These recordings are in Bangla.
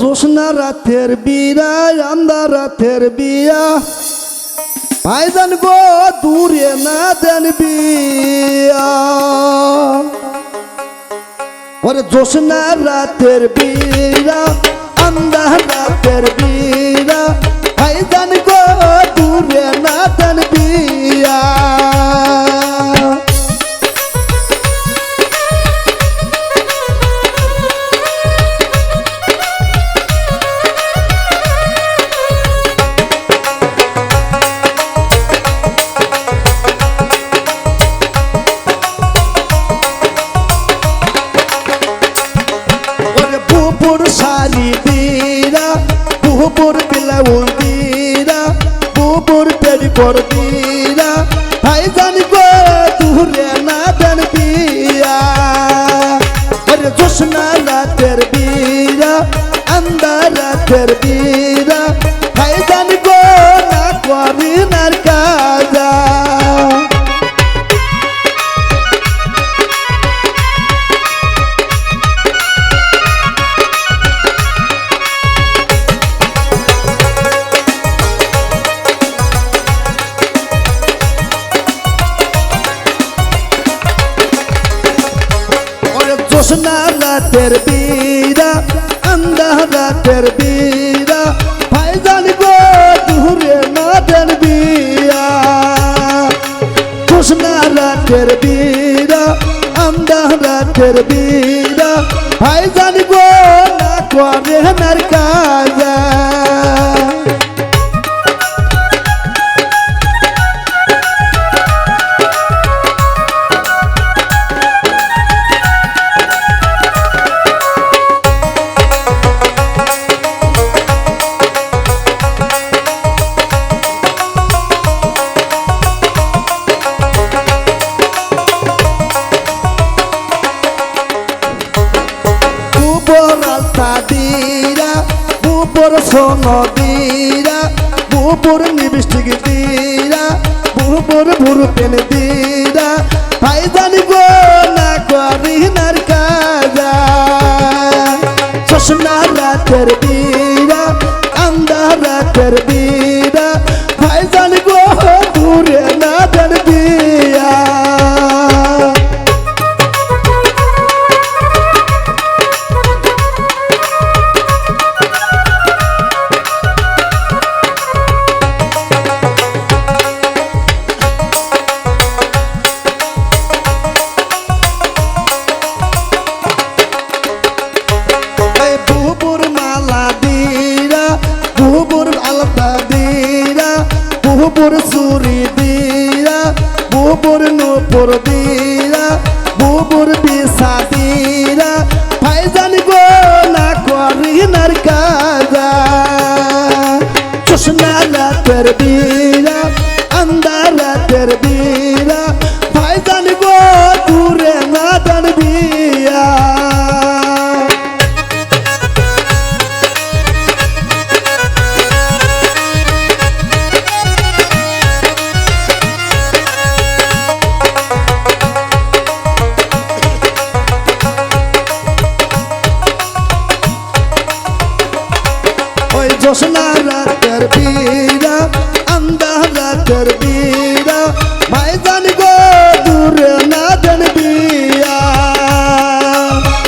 জোসনা রাতের বিরা আন্দা রাতের বিয়া। ভাইজান গো, দূরে না দেন বিয়া। ওরে জোসনা রাতের বিরা আন্দা রাতের বীরা বুবুর পেড়ি কর দিরা ভাই জানি গো, দূরে না দেন বিয়া ওরে জোসনা রাতের বীরা আন্দা রাতের বীরা। জোসনা রাতের বীরা আন্দা রাতের বীরা ভাই জানিব দূরে না দেন বিয়া। জোসনা রাতের বীরা আন্দা রাতের বীরা ভাই জানিব না করে নার বুবর সোন দিরা বুবর লিপস্টিক দিরা ভুর পেন দীরা ভাই জানি গো না করি নার কাজা। চশমা রাতের দীরা আন্দা রাতের বীরা বুবুর সুরি দিয়া বুবুর নূপুর দিয়া বুবুর বিসা দিয়া। ফাইজান গো, না করি নার কাজা। চুষনা রাতের দিয়া আন্দা রাতের বীরা জোসনা রাতের বীরা আন্দা রাতের বীরা ভাই জানি গো, দূরে না দেন বিয়া।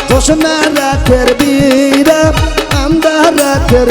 জোসনা রাতের বীরা আন্দা রাতের